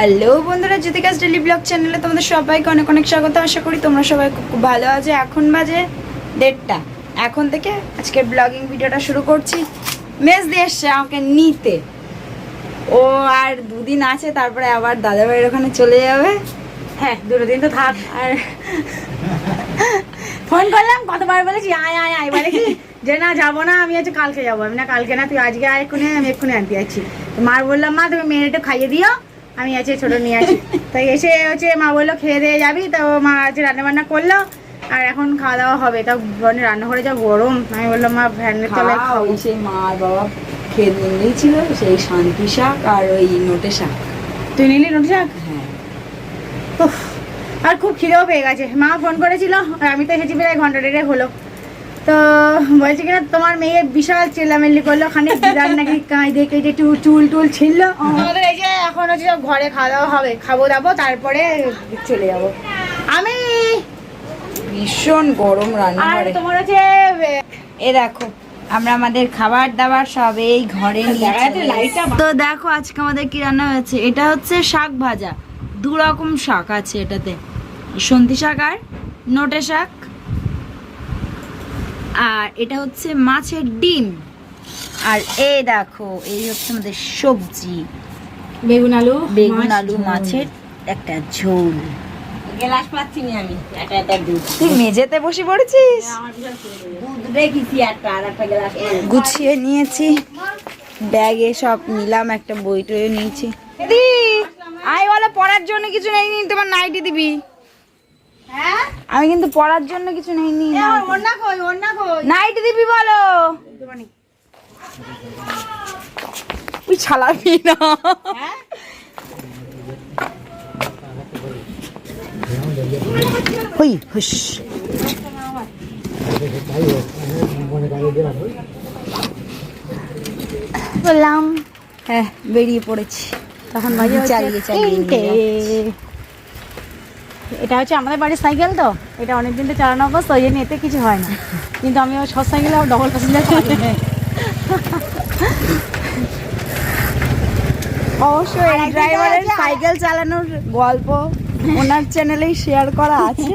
Hello বন্ধুরা, জ্যোতিকাস daily blog চ্যানেলে তোমাদের সবাইকে অনেক অনেক স্বাগত। আশা করি তোমরা সবাই খুব ভালো আছো। এখন বাজে দেড়টা। এখন থেকে আজকের ব্লগিং ভিডিওটা শুরু করছি। মেজ দিয়ে এসছে আমাকে নিতে। ও আর দুদিন আছে, তারপরে আবার দাদাভাইয়ের ওখানে চলে যাবে। হ্যাঁ দুটো দিন তো থাক, আর ফোন করলাম, কতবার বলেছি, আয় আয় আয়, বলে কি? যে না, যাব না, আমি হচ্ছে কালকে যাব। আমি না, কালকে না, তুই আজকে আয় এক্ষুনি, আমি এক্ষুনি আনতে তো মার বললাম, মা, তুমি মেয়ের একটু খাইয়ে দিও। আমি আছে ছোট নিয়ে আছি। তাই এসে হচ্ছে মা বলল খেয়ে দিয়ে যাবি? তো মা আছে রান্না বান্না করল আর এখন খাওয়া দাওয়া হবে। তাও মানে রান্নাঘরে যা গরম। আমি বললাম মা ফ্যানের তলায় খাব। সেই মা আর বাবা খেয়ে নিয়েই ছিল সেই শান্তি শাক আর ওই নোটে শাক। তুই নিলি নোটে শাক? হ্যাঁ। আর খুব খিদেও পেয়ে গেছে। মা ফোন করেছিল আর আমি তো এসেছি প্রায় ঘণ্টা দেড়েক হলো। তো বলছি কিনা তোমার মেয়ে বিশাল চেল্লামেল্লি করল খানিক দিদার নাকি কাঁই দেখে যে একটু চুল টুল ছিল আমাদের এই যে এখন হচ্ছে ঘরে খাওয়া দাওয়া হবে খাব দাবো তারপরে চলে যাব। আমি ভীষণ গরম রান্না আর তোমার হচ্ছে এ, এ দেখো আমরা আমাদের খাবার দাবার সব এই ঘরে। তো দেখো আজকে আমাদের কি রান্না হয়েছে? এটা হচ্ছে শাক ভাজা। দু রকম শাক আছে এটাতে। সন্ধি শাক আর নোটে শাক। আর এটা হচ্ছে মাছের ডিম। আর এই দেখো এই হচ্ছে আমাদের সবজি। বেগুন আলু বেগুন আলু মাছের একটা ঝোল। গ্লাস পাচ্ছি না আমি একটা একটা দুধ। তুই মেঝেতে বসে পড়েছিস। দুধ। রেখেছি একটা আর একটা গ্লাস গুছিয়ে নিয়েছি। ব্যাগে সব নিলাম একটা বই নিয়েছি। দিদি আই বলে পড়ার জন্য কিছু নেই নি তোমার নাইটি দিবি? হ্যাঁ? আমি কিন্তু পড়ার জন্য কিছু নেই নি নাইটি দিবি বলো? তুই ছালাবি না। হ্যাঁ হই হুস বললাম। হ্যাঁ বেরিয়ে পড়েছি। তখন হচ্ছে চালিয়ে চালিয়ে তিনটে। এটা হচ্ছে আমাদের বাড়ির সাইকেল তো। এটা অনেকদিন তো চালানো অবস্থা ওই জন্য এতে কিছু হয় না। কিন্তু আমি ওই সব সাইকেলে ডবল প্যাসেঞ্জার চালাই অবশ্যই আর ড্রাইভারের সাইকেল চালানোর গল্প ওনার চ্যানেলেই শেয়ার করা আছে।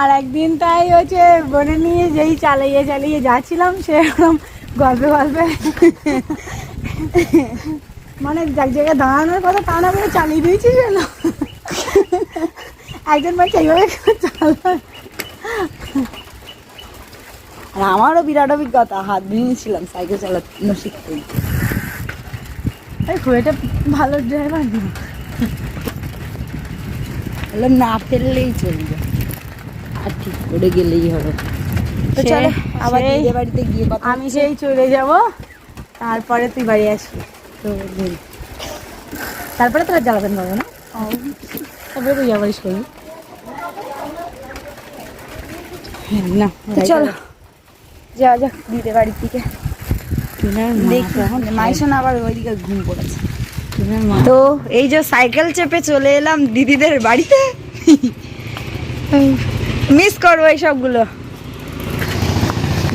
আর একদিন তাই হচ্ছে বনে নিয়ে যেই চালিয়ে চালিয়ে যাচ্ছিলাম সেরকম গল্পে গল্পে মানে এক জায়গায় দাঁড়ানোর কথা তা না করে চালিয়ে দিয়েছি যেন। একজন বলছে এইভাবে চালা আর আমারও বিরাট অভিজ্ঞতা হাত ভেঙেছিলাম সাইকেল চালানো শিখতে। এই খুব একটা ভালো ড্রাইভার দিন তাহলে না ফেললেই চলবে। আর ঠিক করে গেলেই হবে। তো চলো আবার সেই- বাড়িতে গিয়ে কথা আমি সেই চলে যাব। তারপরে তুই বাড়ি আসবি। তো। তারপরে তোরা জ্বালাবেন পাবো না। তারপরে তুই যাবার করবি হ্যাঁ, না চলো। যাওয়া যাক দিদির বাড়ির দিকে। তো এই যে সাইকেল চেপে চলে এলাম দিদিদের বাড়িতে। মিস করব এই সবগুলো।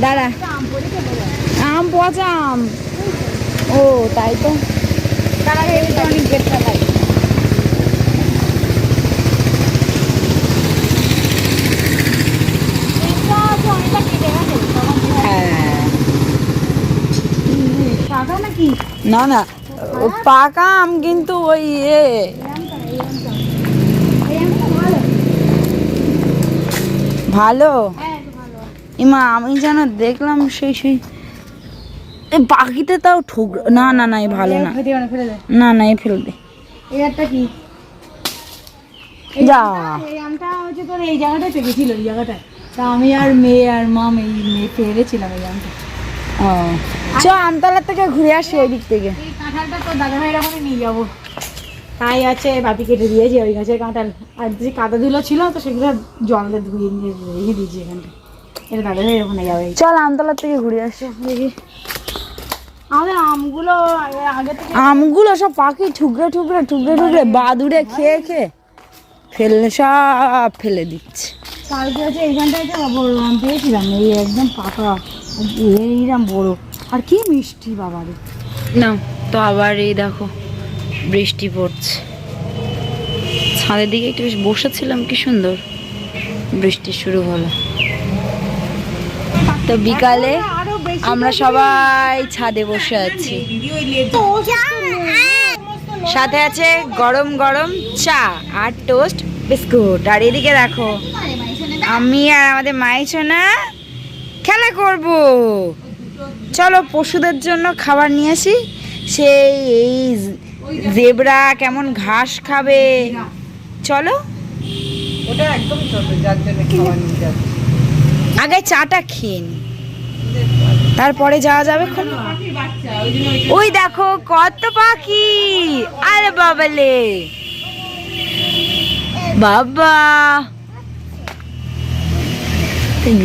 দাঁড়া। আম পচা আম। ও তাই তো। তারা অনেক গেটটা লাগে হ্যাঁ টাকা নাকি না না পাকা আম কিন্তু ওই এ। ভালো? ইমা আমি যেন দেখলাম সেই সেই। পাখিতে তাও ঠুক না না না এ ভালো না। না ফেলে দে না না এ ফেল দে কি? যা। এই আমটা হচ্ছে তোর এই জায়গাটায় পেকেছিল এই জায়গাটায়। তা আমি আর মেয়ে আর মাম এই মেয়ে পেরেছিলাম এই আমটা। ও চ আমতলার থেকে ঘুরে আসি ওই দিক থেকে কাঁঠালটা তো দাদা ভাইয়ের ওখানে নিয়ে যাব। তাই আছে বাপি কেটে দিয়েছে ওই গাছের কাঁঠাল। আর যে কাদা ধুলো ছিল তো সেগুলো জল দিয়ে ধুয়ে নিয়ে রেখে দিয়েছি এখানটা। এটা দাদা ভাইয়ের ওখানে যাবে চল আমতলার থেকে ঘুরে আসি। দেখি। আমাদের আমগুলো আগে থেকে আমগুলো সব পাখি ঠুকরে ঠুকরে ঠুকরে ঠুকরে বাদুড়ে খেয়ে খেয়ে ফেলে সব ফেলে দিচ্ছে। কালকে হচ্ছে এইখানটায় পেয়েছিলাম এই একদম পাকা। এইরকম বড়। আর কি মিষ্টি বাবা রে না তো আবার এই দেখো বৃষ্টি পড়ছে। ছাদের দিকে একটু বেশ বসেছিলাম কি সুন্দর। বৃষ্টি শুরু হলো। তো বিকালে আমরা সবাই ছাদে বসে আছি। সাথে আছে গরম গরম চা আর টোস্ট বিস্কুট। আর এদিকে দেখো আমি আর আমাদের মাইছনা খেলা করব। চলো পশুদের জন্য খাবার নিয়ে আসি। সেই এই জেবরা কেমন ঘাস খাবে। চলো। ওটা একদম ছোট যার জন্য খাওয়া নিয়ে যাচ্ছে। আগে চাটা খেয়ে নি। তারপরে যাওয়া যাবে ওই দেখো কত পাখি। আরে বাবালে। বাবা।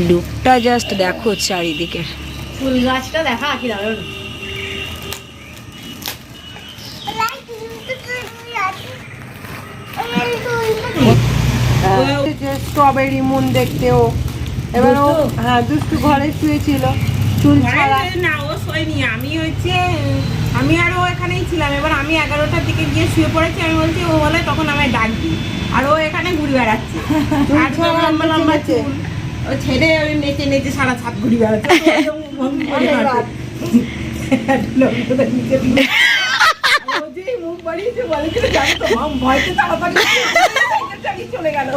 লুকটা জাস্ট দেখো চারিদিকে। ফুল গাছটা দেখা কি দারুণ স্ট্রবেরি মুন দেখতেও এবার ও হ্যাঁ দুষ্টু ঘরে শুয়েছিল। চুল ছাড়া। না ও শোয়নি। আমি হচ্ছে আমি আর ও এখানেই ছিলাম। এবার আমি এগারোটার দিকে গিয়ে শুয়ে পড়েছি। আমি বলছি ও বলে তখন আমায় ডাকবি। আর ও এখানে ঘুরে বেড়াচ্ছে। আর লম্বা লম্বা চুল। ও ছেড়ে ওই নেচে নেচে সারা ছাদ ঘুরে চলে গেল।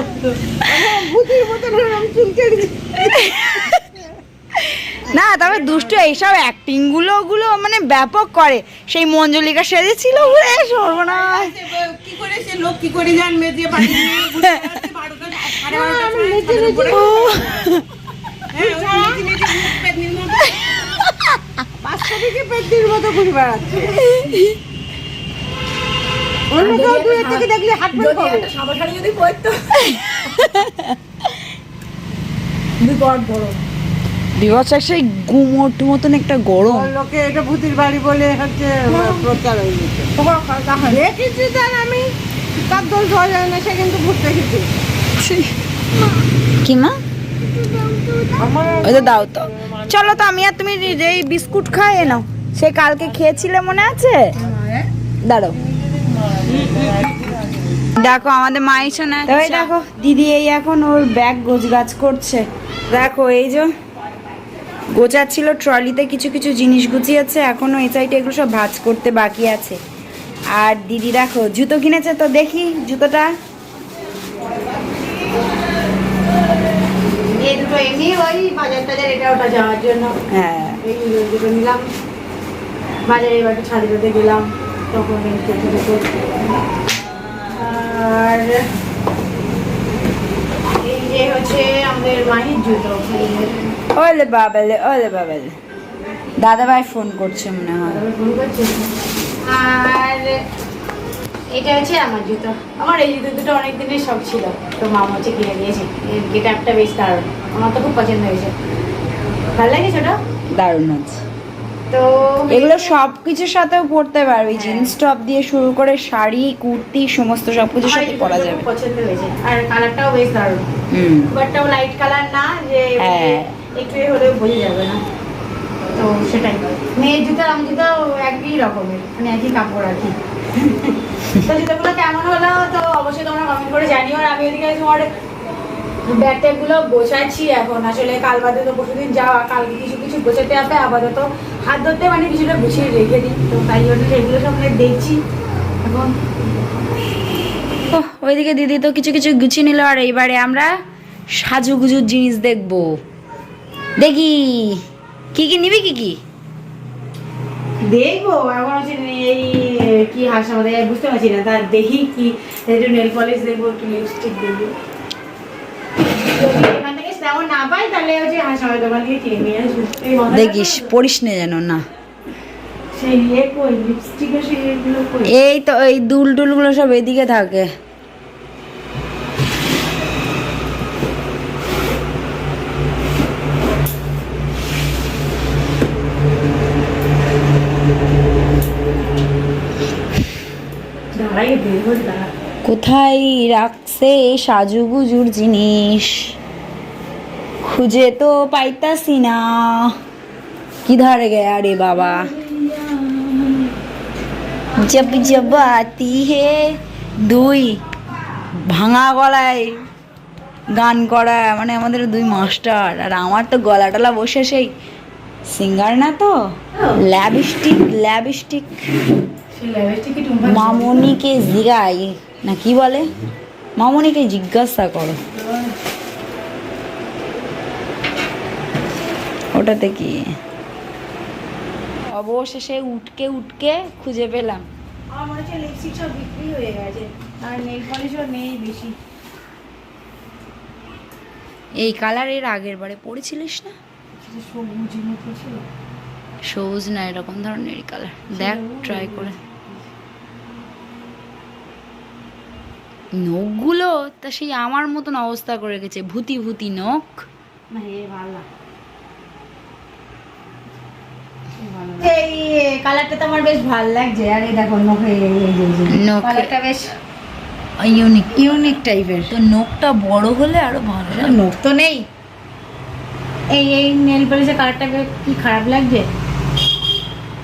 না তবে দুষ্টু এইসব অ্যাক্টিংগুলো ওগুলো মানে ব্যাপক করে। সেই মঞ্জলিকা সেজেছিল উড়ে সর্বনাশ। কি করে সে লোক কি করে জানবে যে বাচ্চাটিকে পেটির মতো ঘুরে বেড়াচ্ছে। অন্য কেউ দূরের থেকে দেখলে হাত পা খাবে সাদা শাড়ি যদি পরতো। বিকট গরম। বিভৎস সেই গুমোট মতন একটা গরম। লোকে এটা ভূতির বাড়ি বলে হচ্ছে প্রচার হয়ে গেছে। দেখেছি তার আমি তার দোষ যায় না সে কিন্তু ভূত কি মা? ওই তো দাও তো। চলো তো আমি আর তুমি এই বিস্কুট খাইয়ে নাও। সে কালকে খেয়েছিলে মনে আছে? দাঁড়ো দেখো আমাদের মাই শোনা ওই দেখো দিদি এই এখন ওর ব্যাগ গোছ গাছ করছে। দেখো এই যে গোছাচ্ছিল ট্রলিতে কিছু কিছু জিনিস গুছিয়েছে এখনও এই সাইডে এগুলো সব ভাজ করতে বাকি আছে। আর দিদি দেখো জুতো কিনেছে তো দেখি জুতোটা। এই দুটো এমনি ওই বাজার টাজার এটা ওটা যাওয়ার জন্য হ্যাঁ এই দুটো নিলাম বাজারে এবার ছাদে গেলাম তখন। আর এই যে হচ্ছে আমাদের মাহির জুতো এই যে। ওলে বাবালে ওলে বাবালে দাদা ভাই ফোন করছে মনে হয় ফোন করছি। আর এটা হচ্ছে আমার জুতো। আমার এই জুতো দুটো অনেক দিনের শখ ছিল। তো মামা হচ্ছে কিনে দিয়েছে এর গেটআপটা বেশ দারুণ। আমার তো খুব পছন্দ হয়েছে। ভালো লাগে ছোট? দারুণ আছে তো এগুলো সব কিছুর সাথেও পরতে পারবি। জিন্স টপ দিয়ে শুরু করে শাড়ি কুর্তি সমস্ত সব কিছুর সাথে পরা যাবে। পছন্দ হয়েছে। আর কালারটাও বেশ দারুণ। হুম। বাটটাও লাইট কালার না যে হ্যাঁ। একটু এ হলেও বোঝা যাবে না। তো সেটাই। মেয়ের জুতো আমি জুতো একই রকমের। মানে একই কাপড় আর কি। তো জুতোগুলো কেমন হলো? তো অবশ্যই তোমরা কমেন্ট করে জানিও আর আমি এদিকে তোমার ব্যাগ ট্যাগগুলো গোছাচ্ছি এখন। আসলে কাল বাদে তো পরশুদিন যাওয়া, কালকে কিছু কিছু গোছাতে হবে, আপাতত হাত ধরতে মানে কিছুটা গুছিয়ে রেখে দিই। তো তাই জন্য সেগুলো সব মানে দেখছি। এখন ওইদিকে দিদি তো কিছু কিছু গুছিয়ে নিল আর এইবারে আমরা সাজুগুজুর জিনিস দেখব। দেখি, কি কি নিবি, কি কি? দেখব এখন হচ্ছে এই কি হাসা আমাদের বুঝতে পারছি না তার দেখি কি একটু নেল পলিশ দেখব একটু লিপস্টিক দেখব। দেখিস তো- পড়িস না যেন না। এই তো এই দুল টুলগুলো সব এদিকে থাকে। কোথায় রাখছে সাজুগুজুর জিনিস? খুঁজে তো পাইতাছি না। কি ধারে গেয়া রে বাবা? জব জব আতি হে দুই ভাঙা গলায় গান করা মানে আমাদের দুই মাস্টার। আর আমার তো গলা টলা বসে সেই সিঙ্গার না তো? ল্যাবস্টিক ল্যাবস্টিক। মামনিকে জিগাই। না কি বলে? মামনিকে জিজ্ঞাসা করো। ওটাতে কি? অবশেষে উঠকে উঠকে খুঁজে পেলাম। আমার মনে হচ্ছে লিপস্টিক সব বিক্রি হয়ে গেছে। আর নেল পলিশও নেই বেশি। এই কালারের আগের বারে পড়েছিলিস না? সবুজ মতো ছিল। সবুজ না এরকম ধরনের কালার দেখ ট্রাই করে। নখগুলো? তা সেই আমার মতন অবস্থা করে রেখেছে। ভূতি ভূতি নখ। কালারটা তো আমার বেশ ভালো লাগছে। আর এই দেখো নখে এই এই যে নখে- কালারটা বেশ ইউনিক ইউনিক টাইপের তো নখটা বড় হলে আরও ভালো। নখ তো নেই। এই এই নেল পলিশের কালারটা কি খারাপ লাগছে?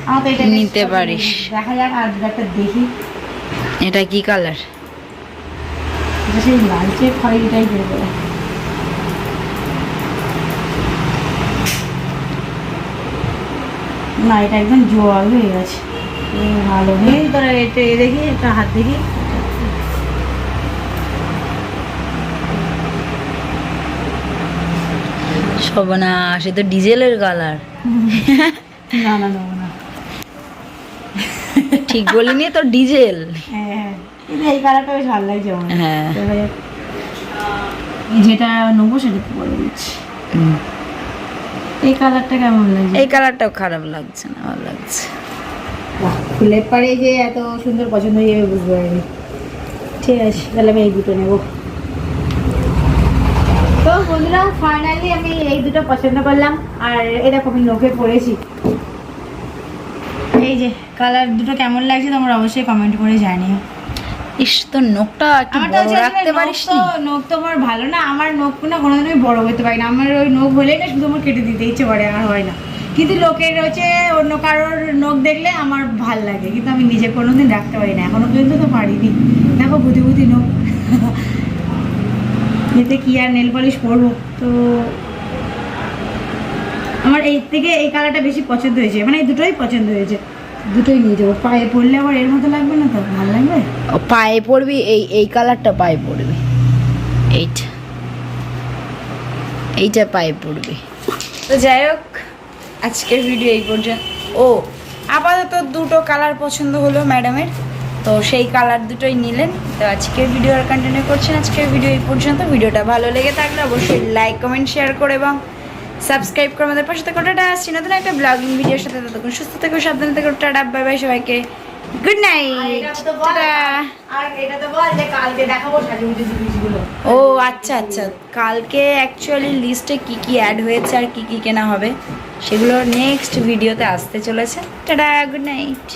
আমার তো এটা নিতে পারিস। দেখা যাক আর একটা দেখি। এটা কি কালার এটা সেই লালচে খয়েরি টাইপের করে। না এটা একদম জল হয়ে গেছে। ভালো নেই তোরা এটা এ দেখি একটা হাত দেখি। সবনা সে তো ডিজেলের কালার। না না না ঠিক বলিনি তো ডিজেল। হ্যাঁ হ্যাঁ। কিন্তু এই কালারটা বেশ ভালো লাগছে আমার। হ্যাঁ। যেটা নেব সেটা বলে দিচ্ছি। এই কালারটা কেমন লাগছে? এই কালারটাও খারাপ লাগছে না ভালো লাগছে। বাহ, ফুলের পাড়ে যে এত সুন্দর পছন্দ হয়ে যাবে বুঝতে পারিনি। ঠিক আছে তাহলে আমি এই দুটো নেব। তো বন্ধুরা ফাইনালি আমি এই দুটো পছন্দ করলাম আর এরকম আমি নখে পড়েছি। এই যে কালার দুটো কেমন লাগছে তোমরা অবশ্যই কমেন্ট করে জানিও। ইস তোর নখটা একটু বড় রাখতে পারিস নখ তো নখ তো আমার ভালো না আমার নখ না কোনোদিন আমি বড় করতে পারি না। আমার ওই নখ হলেই না শুধু আমার কেটে দিতে ইচ্ছে করে আর হয় না। কিন্তু লোকের হচ্ছে অন্য কারোর নখ দেখলে আমার ভালো লাগে কিন্তু আমি নিজে কোনোদিন রাখতে পারি না এখনও পর্যন্ত তো পারিনি। দেখো বুদ্ধি বুদ্ধি নখ। এতে কি আর নেল পলিশ পরবো? তো আমার এই থেকে এই কালারটা বেশি পছন্দ হয়েছে মানে এই দুটোই পছন্দ হয়েছে। দুটোই নিয়ে যাব। পায়ে পরলে আবার এর মতো লাগবে না তো? ভালো লাগবে? ও, পায়ে পড়বি এই এই কালারটা পায়ে পড়বি। এইটা। এইটা পায়ে পড়বি। তো যাই হোক আজকের ভিডিও এই পর্যন্ত। ও আপাতত দুটো কালার পছন্দ হলো ম্যাডামের তো সেই কালার দুটোই নিলেন। তো আজকের ভিডিও আর কন্টিনিউ করছেন আজকের ভিডিও এই পর্যন্ত। ভিডিওটা ভালো লেগে থাকলে অবশ্যই লাইক কমেন্ট শেয়ার করে এবং সাবস্ক্রাইব করে আমাদের পাশে থেকে। টাটা আসছি নতুন একটা ব্লগিং ভিডিওর সাথে। ততক্ষণ সুস্থ থেকো সাবধানে থেকো। টাটা বাই বাই সবাইকে গুড নাইট টাটা। আর এটা তো বল যে কালকে দেখাবো সাজুগুজু জিনিসগুলো। ও আচ্ছা আচ্ছা। কালকে অ্যাকচুয়ালি লিস্টে কি কি অ্যাড হয়েছে আর কি কি কেনা হবে সেগুলো নেক্সট ভিডিওতে আসতে চলেছে। Tata good night